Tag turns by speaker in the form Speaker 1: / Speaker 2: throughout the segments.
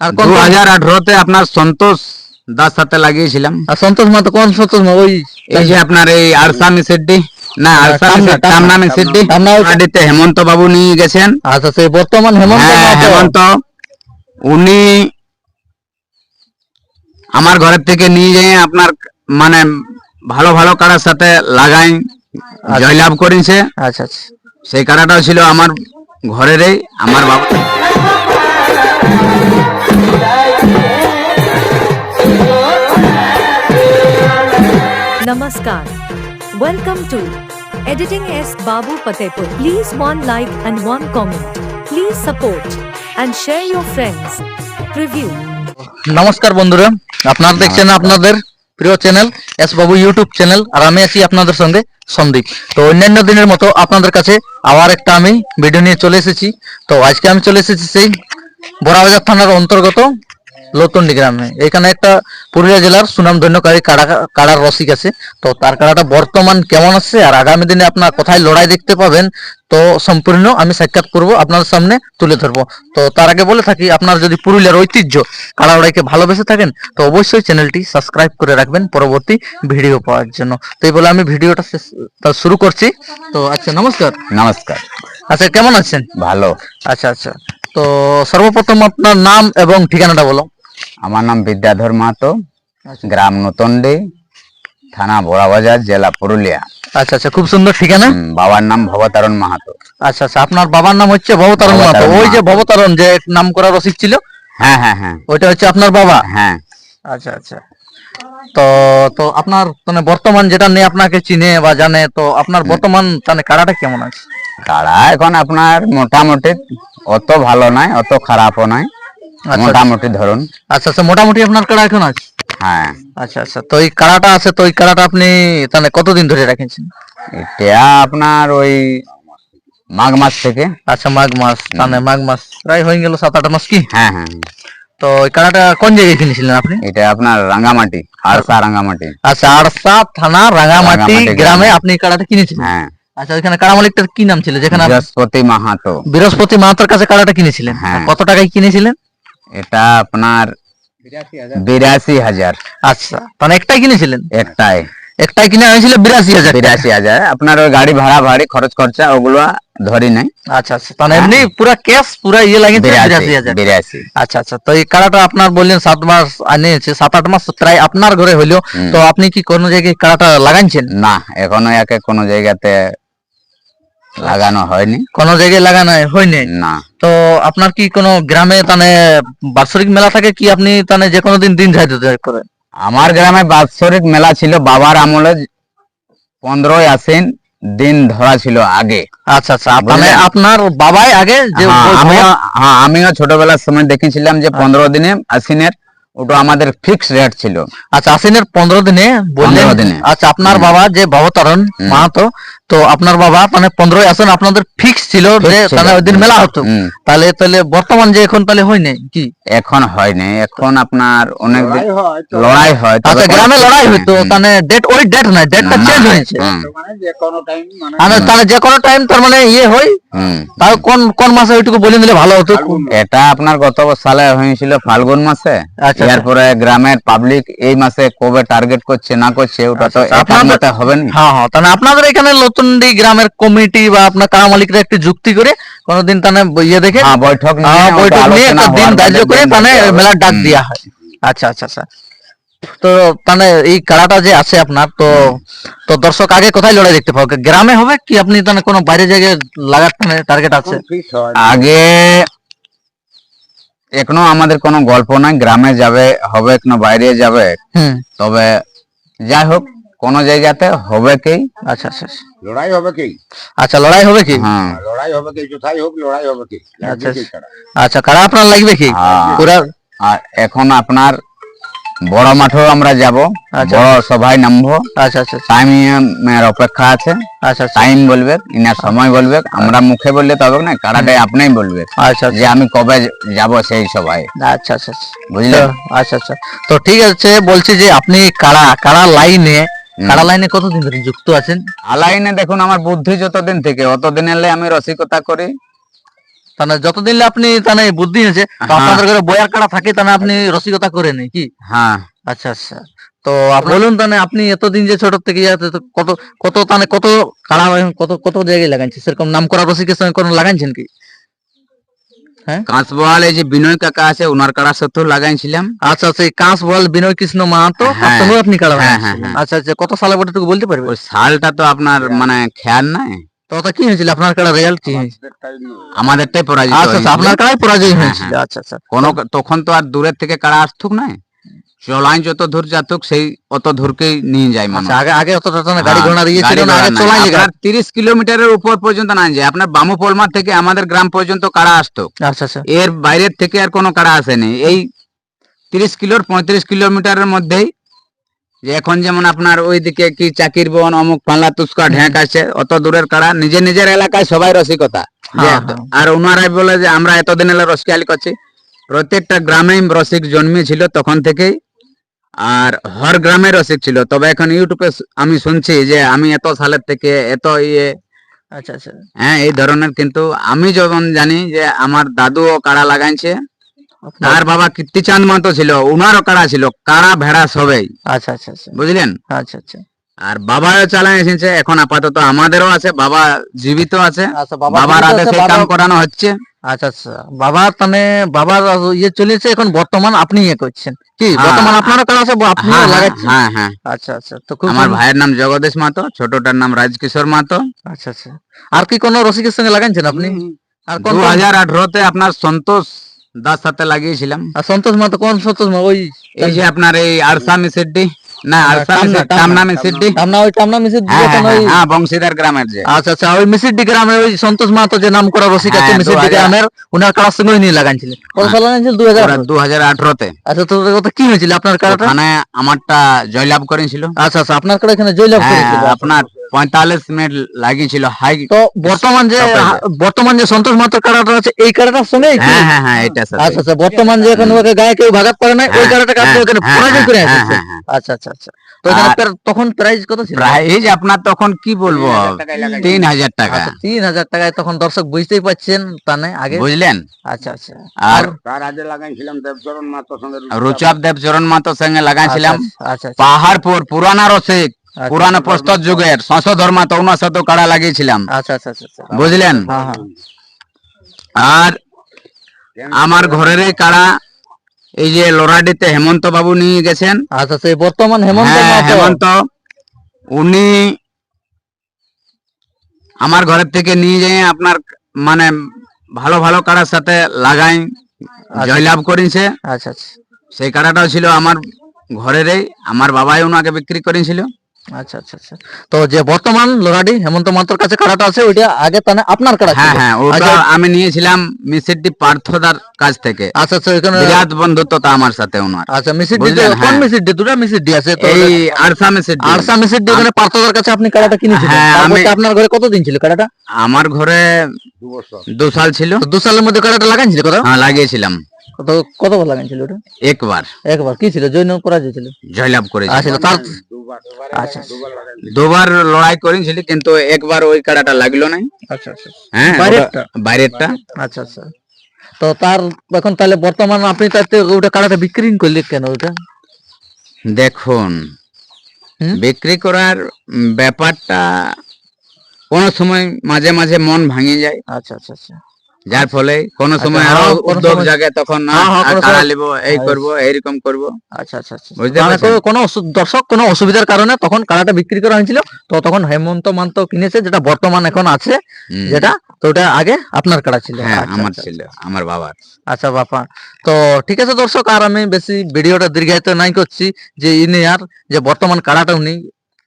Speaker 1: আর
Speaker 2: দু হাজার আঠারোতে আপনার সন্তোষ দাস সাথে লাগিয়েছিলাম।
Speaker 1: আর সন্তোষ মাহাতো কোন সন্তোষ মা ওই
Speaker 2: এই যে আপনার এই আরসা মিসেড্ডি না আরসা
Speaker 1: টামনা,
Speaker 2: মিসেড-
Speaker 1: টামনা,
Speaker 2: টামনা মিসেড্ডি
Speaker 1: টামনা ওইটা।
Speaker 2: পার্টিতে হেমন্ত বাবু নিয়ে গেছেন।
Speaker 1: আচ্ছা সেই বর্তমান হেমন্ত
Speaker 2: হ্যাঁ, হেমন্ত। উনি আমার ঘরের থেকে নিয়ে যেয়ে আপনার মানে ভালো ভালো কারার সাথে লাগাই জয়লাভ করেছে।
Speaker 1: আচ্ছা আচ্ছা।
Speaker 2: সেই কারাটাও ছিল আমার ঘরেরই আমার বাবা
Speaker 3: Namaskar. Welcome to Editing S. Babu Patepur. Please one like and one comment. Please support and share your friends. Preview.
Speaker 1: নমস্কার বন্ধুরা আপনারা দেখছেন আপনাদের প্রিয় channel S Babu YouTube channel আর আমি আছি আপনাদের সঙ্গে সন্দীপ তো অন্যান্য দিনের মতো আপনাদের কাছে আবার একটা আমি ভিডিও নিয়ে চলে এসেছি তো আজকে আমি চলে এসেছি সেই বড়াবাজার থানার অন্তর্গত লতন্ডি গ্রামে। এখানে একটা পুরুলিয়া জেলার সুনামধন্যকারী কাড়া কাড়ার রসিক আছে। তো তার কাড়াটা বর্তমান কেমন আছে আর আগামী দিনে আপনার কোথায় লড়াই দেখতে পাবেন তো সম্পূর্ণ আমি সাক্ষাৎ করব আপনার সামনে তুলে ধরবো। তো তার আগে বলে থাকি আপনার যদি পুরুলিয়ার ঐতিহ্য কাড়া লড়াইকে ভালোবেসে থাকেন তো অবশ্যই চ্যানেলটি সাবস্ক্রাইব করে রাখবেন পরবর্তী ভিডিও পাওয়ার জন্য। তো এই বলে আমি ভিডিওটা শুরু করছি। তো আচ্ছা নমস্কার।
Speaker 2: নমস্কার।
Speaker 1: আচ্ছা কেমন আছেন?
Speaker 2: ভালো।
Speaker 1: আচ্ছা আচ্ছা। তো সর্বপ্রথম আপনার নাম এবং ঠিকানাটা বলো।
Speaker 2: আমার নাম বিদ্যাধর মাহাতো গ্রাম নতন্ডি থানা বড়াবাজার জেলা পুরুলিয়া।
Speaker 1: আচ্ছা আচ্ছা খুব সুন্দর ঠিকানা?
Speaker 2: বাবার নাম ভবতারণ মাহাতো।
Speaker 1: আচ্ছা আচ্ছা আপনার বাবার নাম হচ্ছে ভবতারণ মাহাতো। ওই যে ভবতারণ যে নাম করা রসিক ছিল?
Speaker 2: হ্যাঁ হ্যাঁ হ্যাঁ।
Speaker 1: ওইটা হচ্ছে আপনার বাবা?
Speaker 2: হ্যাঁ।
Speaker 1: আচ্ছা আচ্ছা। তো তো আপনার মানে বর্তমান যেটা নিয়ে আপনাকে চিনে বা জানে তো আপনার বর্তমান মানে কারাটা কেমন আছে?
Speaker 2: কাড়া এখন আপনার মোটামুটি অত ভালো নয় অত খারাপও নয়
Speaker 1: আচ্ছা।
Speaker 2: মোটামুটি ধরুন।
Speaker 1: আচ্ছা আচ্ছা মোটামুটি আপনার কারা এখন আছে?
Speaker 2: হ্যাঁ।
Speaker 1: আচ্ছা আচ্ছা তো এই কারাটা আছে তো এই কারাটা আপনি তাহলে কতদিন ধরে রেখেছেন?
Speaker 2: এটা আপনার ওই মাঘ মাস থেকে।
Speaker 1: আচ্ছা মাঘ মাস তাহলে মাঘ মাস প্রায় হয়ে গেল সাত আট মাস কি?
Speaker 2: হ্যাঁ হ্যাঁ।
Speaker 1: তো ওই কারাটা কোন জায়গায় কিনেছিলেন আপনি?
Speaker 2: এটা আপনার রাঙ্গামাটি আরসা রাঙ্গামাটি।
Speaker 1: আচ্ছা আড়সা থানা রাঙামাটি গ্রামে। আপনি এই কারাটা কিনেছিলেন?
Speaker 2: হ্যাঁ।
Speaker 1: আচ্ছা ওইখানে কারা মালিকটার কি নাম ছিল? যেখানে
Speaker 2: বৃহস্পতি মাহাতো।
Speaker 1: বৃহস্পতি মাহাতোর কাছে কারাটা কিনেছিলেন।
Speaker 2: হ্যাঁ।
Speaker 1: কত টাকায় কিনেছিলেন?
Speaker 2: এটা আপনার বিরাশি হাজার।
Speaker 1: আচ্ছা একটাই কিনেছিলেন?
Speaker 2: একটাই।
Speaker 1: একটাই কিনে হয়েছিল বিরাশি হাজার
Speaker 2: বিরাশি হাজার। আপনার ওই গাড়ি ভাড়া ভাড়ি খরচ খরচা ওগুলো ধরি নাই।
Speaker 1: আচ্ছা আচ্ছা তাহলে এমনি পুরা ক্যাশ পুরা ইয়ে লাগিয়েছে বিরাশি
Speaker 2: বিরাশি
Speaker 1: হাজার।
Speaker 2: বিরাশি।
Speaker 1: আচ্ছা আচ্ছা তো এই কারাটা আপনার বললেন সাত মাস আনিয়েছে সাত আট মাস প্রায় আপনার ঘরে হইল। তো আপনি কি কোনো জায়গায় কারাটা লাগাইছেন?
Speaker 2: না এখনও একে কোনো জায়গাতে লাগানো হয়নি।
Speaker 1: কোনো জায়গায় লাগানো হয়নি?
Speaker 2: না।
Speaker 1: তো আপনার কি কোনো গ্রামে তানে বাৎসরিক মেলা থাকে কি আপনি তানে যে কোনো দিন দিন যাইতে করেন?
Speaker 2: আমার গ্রামে বাৎসরিক মেলা ছিল বাবার আমলে পনেরোই আশ্বিন দিন ধরা ছিল আগে।
Speaker 1: আচ্ছা আচ্ছা মানে আপনার বাবাই আগে যে
Speaker 2: হ্যাঁ, আমিও হ্যাঁ আমিও ছোটবেলার সময় দেখেছিলাম যে পনেরো দিনে আসিনের ওটা আমাদের ফিক্স রেট ছিল।
Speaker 1: আচ্ছা আসিনের পনেরো দিনে বললেন
Speaker 2: দিনে।
Speaker 1: আচ্ছা আপনার বাবা যে ভবতারণ। মাহাতো তো আপনার বাবা মানে পনেরোই আসেন আপনাদের ফিক্স ছিল যে তাহলে ওই দিন মেলা হতো। তাহলে তাহলে বর্তমান যে এখন তাহলে হয় নাই কি?
Speaker 2: এখন হয়নি এখন আপনার অনেক লড়াই হয়
Speaker 1: আচ্ছা গ্রামে লড়াই হইতো। তাহলে ডেট ওই ডেট নাই ডেটটা
Speaker 2: না,
Speaker 1: চেঞ্জ
Speaker 2: না,
Speaker 1: হয়েছে। মানে তাহলে যে কোনো টাইম তার মানে ইয়ে হয়। তাও কোন কোন মাসে ওইটুকু বলে দিলে ভালো হতো?
Speaker 2: এটা আপনার গত সালে হয়েছিল ফাল্গুন মাসে।
Speaker 1: আচ্ছা,
Speaker 2: এরপরে গ্রামের পাবলিক এই মাসে কবে টার্গেট করছে না করছে ওটা তো
Speaker 1: আচ্ছা, আপনাদের-
Speaker 2: হবে না।
Speaker 1: হ্যাঁ হ্যাঁ। তাহলে আপনাদের এখানে নতুনডি গ্রামের কমিটি বা আপনার কারা মালিকরা একটু যুক্তি করে কোনোদিন তাহলে ইয়ে দেখে
Speaker 2: বৈঠক নিয়ে
Speaker 1: হ্যাঁ, বৈঠক নিয়ে একটা দিন ধার্য করে মানে
Speaker 2: ধার্য
Speaker 1: মেলার ডাক। দেওয়া হয়। আচ্ছা আচ্ছা আচ্ছা। তো মানে এই কারাটা যে আছে আপনার তো তো দর্শক আগে কোথায় লড়াই দেখতে পাবো? গ্রামে হবে কি আপনি তাহলে কোনো বাইরে জায়গায় লাগার টার্গেট আছে?
Speaker 2: আগে এখনও আমাদের কোনো গল্প নাই গ্রামে যাবে হবে কোনো বাইরে যাবে। তবে যাই হোক কোন জায়গাতে হবে কি?
Speaker 1: আচ্ছা আচ্ছা আচ্ছা।
Speaker 4: লড়াই হবে কি?
Speaker 1: আচ্ছা লড়াই হবে কি?
Speaker 2: হ্যাঁ।
Speaker 4: লড়াই হবে কি? কোথায় হোক লড়াই হবে কি?
Speaker 1: আচ্ছা,
Speaker 4: ছাড়া?
Speaker 1: আচ্ছা। কারা? আপনার লাগবে কি?
Speaker 2: হ্যাঁ।
Speaker 1: পুরা
Speaker 2: আর এখন আপনার বড় মাঠেও আমরা যাব।
Speaker 1: আচ্ছা।
Speaker 2: বড় সভায় নামবো।
Speaker 1: আচ্ছা আচ্ছা আচ্ছা।
Speaker 2: টাইমের অপেক্ষা আছে।
Speaker 1: আচ্ছা আচ্ছা।
Speaker 2: টাইম বলবে ইনার সময় বলবে। আমরা মুখে বললে তবে না কারাটাই আপনিই বলবে।
Speaker 1: আচ্ছা
Speaker 2: যে আমি কবে যাব সেই সভায়।
Speaker 1: আচ্ছা আচ্ছা আচ্ছা। তো, আচ্ছা আচ্ছা। তো ঠিক আছে বলছি যে আপনি কারা কারা লাইনে কারা লাইনে কতদিন ধরে যুক্ত আছেন?
Speaker 2: আলাইনে দেখুন আমার বুদ্ধি যতদিন থেকে অতদিন এলে আমি রসিকতা করি।
Speaker 1: তাহলে যতদিন আপনি তাহলে বুদ্ধি হয়েছে তো
Speaker 2: হ্যাঁ।
Speaker 1: আপনাদের ঘরে বয়ার কাটা থাকে তাহলে আপনি রসিকতা করে নেই কি
Speaker 2: হ্যাঁ।
Speaker 1: আচ্ছা আচ্ছা। তো আপনি বলুন তাহলে আপনি এতদিন যে ছোট থেকে যাতে কত কত তাহলে কত কাড়া কত কত জায়গায় লাগাইছেন? সেরকম নাম করা রসিকের সঙ্গে কোনো লাগাইছেন কি?
Speaker 2: কাঁচবোয়াল এই যে বিনয় কাকা আছে ওনার লাগাইছিলাম।
Speaker 1: আচ্ছা সেই এই বিনয় কৃষ্ণ মাহাতো? তার
Speaker 2: হ্যাঁ।
Speaker 1: আপনি কাড়া
Speaker 2: হ্যাঁ। হ্যাঁ, হ্যাঁ।
Speaker 1: আচ্ছা আচ্ছা কত সালে বটে বলতে পারবে?
Speaker 2: সালটা তো আপনার মানে খেয়াল নাই?
Speaker 1: তো ওটা কি হয়েছিল? আপনার কাড়া রেজাল্ট কি? হয়েছিল
Speaker 2: আমাদেরটাই পরাজয়
Speaker 1: আচ্ছা আচ্ছা আপনার কাড়াই পরাজয়
Speaker 2: হ্যাঁ,
Speaker 1: হয়েছিল।
Speaker 2: হ্যাঁ।
Speaker 1: আচ্ছা আচ্ছা।
Speaker 2: কোনো তখন তো আর দূরের থেকে কাড়া আসতুক নাই? চলাই যত দূর যাতুক সেই অত দূরকেই নিয়ে যায় মানুষ।
Speaker 1: আচ্ছা আগে আগে অতটা তো না গাড়ি
Speaker 2: হ্যাঁ,
Speaker 1: ঘোড়া দিয়ে ছিল না আগে। চলাই
Speaker 2: আপনার তিরিশ কিলোমিটারের উপর পর্যন্ত না যায়। আপনার বামু পলমা থেকে আমাদের গ্রাম পর্যন্ত কাড়া আসতো।
Speaker 1: আচ্ছা আচ্ছা।
Speaker 2: এর বাইরের থেকে আর কোনো কাড়া আসেনি। এই তিরিশ কিলোর পঁয়ত্রিশ কিলোমিটারের মধ্যেই যে এখন যেমন আপনার ওইদিকে কি চাকির বন অমুক পাল্লা তুস্কা ঢেক আছে অত দূরের কাড়া নিজের নিজের এলাকায় সবাই রসিকতা।
Speaker 1: হ্যাঁ, হ্যাঁ।
Speaker 2: আর ওনারাই বলে যে আমরা এতদিন এলে রসিকালি করছি। প্রত্যেকটা গ্রামেই রসিক জন্মেছিল তখন থেকেই। আর হর গ্রামের রসিক ছিল। তবে এখন ইউটিউবে আমি শুনছি যে আমি এত সালের থেকে এত ইয়ে
Speaker 1: আচ্ছা আচ্ছা।
Speaker 2: হ্যাঁ এই ধরনের কিন্তু আমি যখন জানি যে আমার দাদুও কাড়া লাগাইছে তার বাবা কীর্তিচাঁদ মাতো ছিল উনারও কাড়া ছিল কাড়া ভেড়া সবাই।
Speaker 1: আচ্ছা আচ্ছা আচ্ছা।
Speaker 2: বুঝলেন?
Speaker 1: আচ্ছা আচ্ছা।
Speaker 2: আর বাবা চালাই এসেছে এখন আপাতত আমাদেরও আছে বাবা জীবিত আছে
Speaker 1: আচ্ছা
Speaker 2: বাবার আদেশে কাম করানো হচ্ছে।
Speaker 1: আচ্ছা আচ্ছা বাবা তাহলে বাবার ইয়ে চলেছে এখন বর্তমান আপনি ইয়ে করছেন। কি
Speaker 2: হ্যাঁ।
Speaker 1: বর্তমান আপনারও কাজ আছে আপনি
Speaker 2: হ্যাঁ, হ্যাঁ,
Speaker 1: লাগাচ্ছেন?
Speaker 2: হ্যাঁ হ্যাঁ।
Speaker 1: আচ্ছা আচ্ছা তো খুব
Speaker 2: আমার ভাইয়ের নাম জগদীশ মাতো ছোটটার নাম রাজকিশোর মাতো।
Speaker 1: আচ্ছা আচ্ছা। আর কি কোন রসিকের সঙ্গে লাগাইছেন আপনি? আর কোন
Speaker 2: দু হাজার আঠারোতে আপনার সন্তোষ দাস সাথে লাগিয়েছিলাম।
Speaker 1: আর সন্তোষ মাতো কোন সন্তোষ মা ওই
Speaker 2: এই যে আপনার এই আরসা মিসেড্ডি না
Speaker 1: টামনা,
Speaker 2: মিসেড-
Speaker 1: টামনা,
Speaker 2: টামনা মিসেড্ডি
Speaker 1: টামনা ওই টামনা মিসির
Speaker 2: হ্যাঁ
Speaker 1: দিকে ওই
Speaker 2: বংশীদার গ্রামের যে।
Speaker 1: আচ্ছা আচ্ছা ওই মিসিডি ওই সন্তোষ মাহাতো যে নাম করা রসিক আছে
Speaker 2: হ্যাঁ,
Speaker 1: মিসিডি গ্রামের উনার কারার সঙ্গে নিয়ে কত
Speaker 2: হ্যাঁ।
Speaker 1: সালে
Speaker 2: আঠারোতে।
Speaker 1: আচ্ছা তো কথা কি হয়েছিল আপনার কারাটা
Speaker 2: মানে আমারটা জয়লাভ করেছিল।
Speaker 1: আচ্ছা আচ্ছা আপনার কারা এখানে জয়লাভ
Speaker 2: হ্যাঁ
Speaker 1: করেছিল।
Speaker 2: আপনার পঁয়তাল্লিশ মিনিট লাগিয়েছিল। হাই
Speaker 1: তো বর্তমান যে বর্তমান যে সন্তোষ মাহাতোর কারাটা আছে এই কারাটার সঙ্গে
Speaker 2: হ্যাঁ হ্যাঁ হ্যাঁ এটা স্যার
Speaker 1: আচ্ছা আচ্ছা বর্তমান যে এখন ওকে গায়ে কেউ ভাগাত করে না ওই
Speaker 2: হ্যাঁ,
Speaker 1: কারাটা কাছে
Speaker 2: হ্যাঁ,
Speaker 1: ওখানে
Speaker 2: হ্যাঁ,
Speaker 1: পরাজয় করে আসছে। আচ্ছা আচ্ছা আচ্ছা। তো এখানে
Speaker 2: আর-
Speaker 1: তখন প্রাইস কত ছিল?
Speaker 2: প্রাইজ আপনার তখন কি বলব? তিন হাজার টাকা।
Speaker 1: আচ্ছা তিন হাজার টাকায় তখন দর্শক বুঝতেই পাচ্ছেন তা আগে।
Speaker 2: বুঝলেন?
Speaker 1: আচ্ছা আচ্ছা।
Speaker 2: আর
Speaker 4: তার আগে লাগাইছিলাম দেবচরণ মাত্র সঙ্গে
Speaker 2: রুচাপ দেব চরণ মাতো সঙ্গে লাগাইছিলাম।
Speaker 1: আচ্ছা আচ্ছা
Speaker 2: পাহাড়পুর পুরানা রসিক।
Speaker 1: আচ্ছা,
Speaker 2: পুরানো প্রস্তর যুগের সংশোধর মাতো ওনার সাথে কাড়া লাগিয়েছিলাম।
Speaker 1: আচ্ছা আচ্ছা আচ্ছা আচ্ছা।
Speaker 2: বুঝলেন?
Speaker 1: হ্যাঁ হ্যাঁ।
Speaker 2: আর আমার ঘরের কাড়া এই যে লোরাডিতে হেমন্ত বাবু নিয়ে গেছেন।
Speaker 1: আচ্ছা সেই বর্তমান হেমন্ত
Speaker 2: হ্যাঁ, হেমন্ত উনি আমার ঘরের থেকে নিয়ে যেয়ে আপনার মানে ভালো ভালো কাড়ার সাথে লাগাই জয়লাভ করেছে।
Speaker 1: আচ্ছা আচ্ছা।
Speaker 2: সেই কাড়াটাও ছিল আমার ঘরেরই আমার বাবাই ওনাকে বিক্রি করেছিল।
Speaker 1: আচ্ছা আচ্ছা আচ্ছা। তো যে বর্তমান লোরাডি হেমন্ত মাহাতোর কাছে কারাটা আছে ওইটা আগে তানে আপনার
Speaker 2: হ্যাঁ হ্যাঁ ওটা
Speaker 1: আচ্ছা।
Speaker 2: আমি নিয়েছিলাম মিসিডি পার্থদার কাছ থেকে।
Speaker 1: আচ্ছা আচ্ছা এখানে
Speaker 2: বিরাট বন্ধুত্বতা আমার সাথে ওনার।
Speaker 1: আচ্ছা মিসিডি
Speaker 2: বুঝলেন,
Speaker 1: কোন
Speaker 2: হ্যাঁ।
Speaker 1: মিসিডি দুটা মিসিডি আছে তো
Speaker 2: এই আরসা মিসিডি
Speaker 1: আরসা মিসিডি ওখানে পার্থদার কাছে আপনি কারাটা কিনেছিলেন
Speaker 2: হ্যাঁ, আমি-
Speaker 1: আপনার ঘরে কতদিন ছিল কারাটা?
Speaker 2: আমার ঘরে
Speaker 4: দু
Speaker 2: সাল ছিল।
Speaker 1: তো দু সালের মধ্যে কারাটা লাগাইছিল
Speaker 2: হ্যাঁ লাগিয়েছিলাম।
Speaker 1: তো কতবার লাগাইছিল ওটা?
Speaker 2: একবার।
Speaker 1: একবার। কি ছিল? ছিল?
Speaker 2: জয়লাভ করেছি
Speaker 1: আচ্ছা তার
Speaker 4: দুবার
Speaker 1: আচ্ছা
Speaker 4: দুবার
Speaker 2: লড়াই করেছিল কিন্তু একবার ওই কাড়াটা লাগল
Speaker 1: আচ্ছা আচ্ছা
Speaker 2: হ্যাঁ
Speaker 1: বাইরেরটা? আচ্ছা আচ্ছা। তো তার এখন তাহলে বর্তমান আপনি তাতে ওটা কারাটা বিক্রি করলে কেন ওটা?
Speaker 2: দেখুন বিক্রি করার ব্যাপারটা কোন সময় মাঝে মাঝে মন ভাঙে যায়।
Speaker 1: আচ্ছা আচ্ছা আচ্ছা।
Speaker 2: যার ফলে কোন
Speaker 1: আচ্ছা,
Speaker 2: সময়
Speaker 1: আরও
Speaker 2: উদ্যোগ জাগে তখন
Speaker 1: হ্যাঁ, হ্যাঁ,
Speaker 2: কাড়া লিব এই
Speaker 1: হ্যাঁ,
Speaker 2: করব এইরকম করব।
Speaker 1: আচ্ছা আচ্ছা আচ্ছা মানে? কোনো- দর্শক কোনো অসুবিধার কারণে তখন কারাটা বিক্রি করা হয়েছিল তো তখন হেমন্ত মান্ত কিনেছে যেটা বর্তমান এখন আছে যেটা তো ওটা আগে আপনার কারা ছিল।
Speaker 2: হ্যাঁ
Speaker 1: আচ্ছা,
Speaker 2: আমার
Speaker 1: আচ্ছা,
Speaker 2: ছিল আমার বাবার।
Speaker 1: আচ্ছা বাপা তো ঠিক আছে দর্শক আর আমি বেশি ভিডিওটা দীর্ঘায়িত নাই করছি যে ইনি আর যে বর্তমান কাড়াটা উনি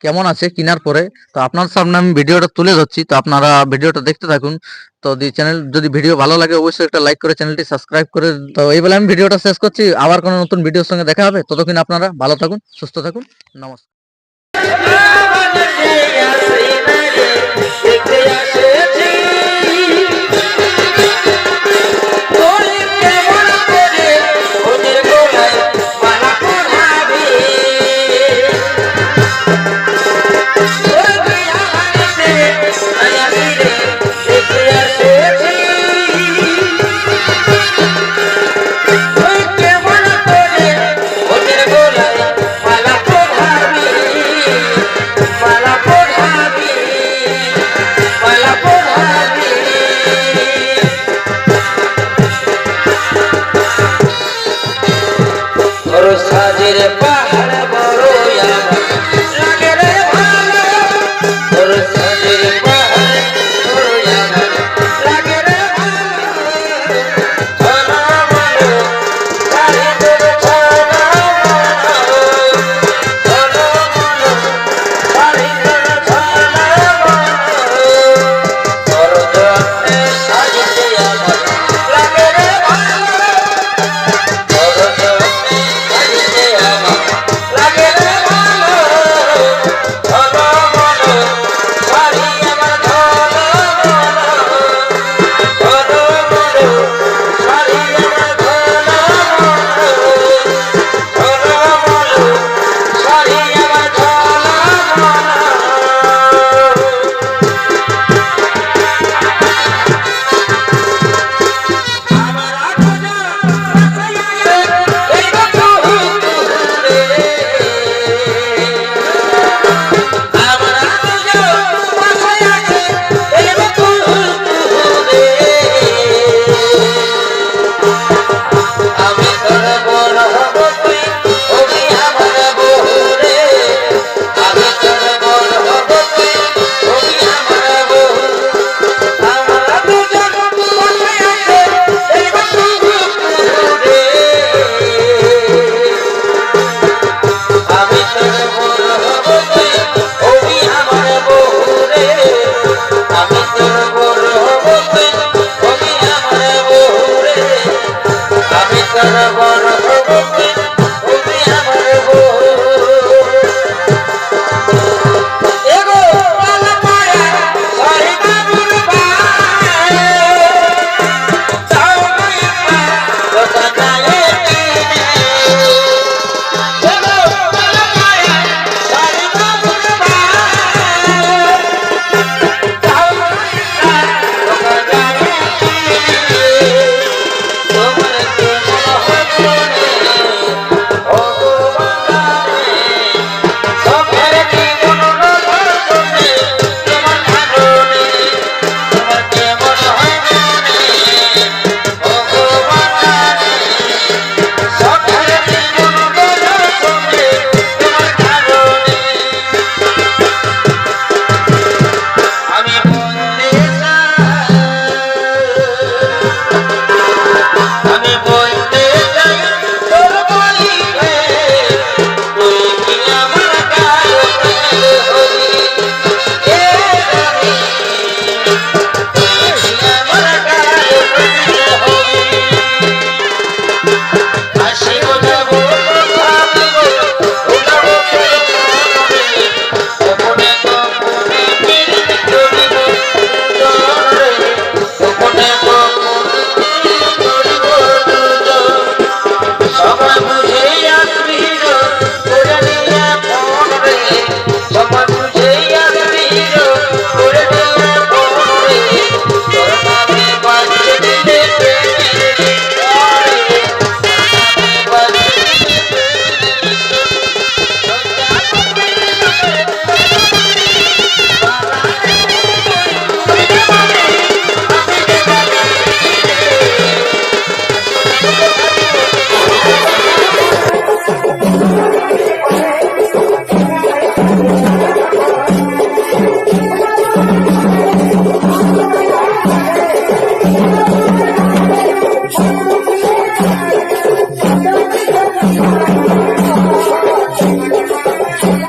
Speaker 1: কেমন আছে কেনার পরে, তো আপনার সামনে আমি ভিডিওটা তুলে ধরছি, তো আপনারা ভিডিওটা দেখতে থাকুন। তো চ্যানেল যদি ভিডিও ভালো লাগে অবশ্যই একটা লাইক করে চ্যানেলটি সাবস্ক্রাইব করে তো এই বলে আমি ভিডিওটা শেষ করছি, আবার কোনো নতুন ভিডিওর সঙ্গে দেখা হবে। ততক্ষণ আপনারা ভালো থাকুন, সুস্থ থাকুন, নমস্কার।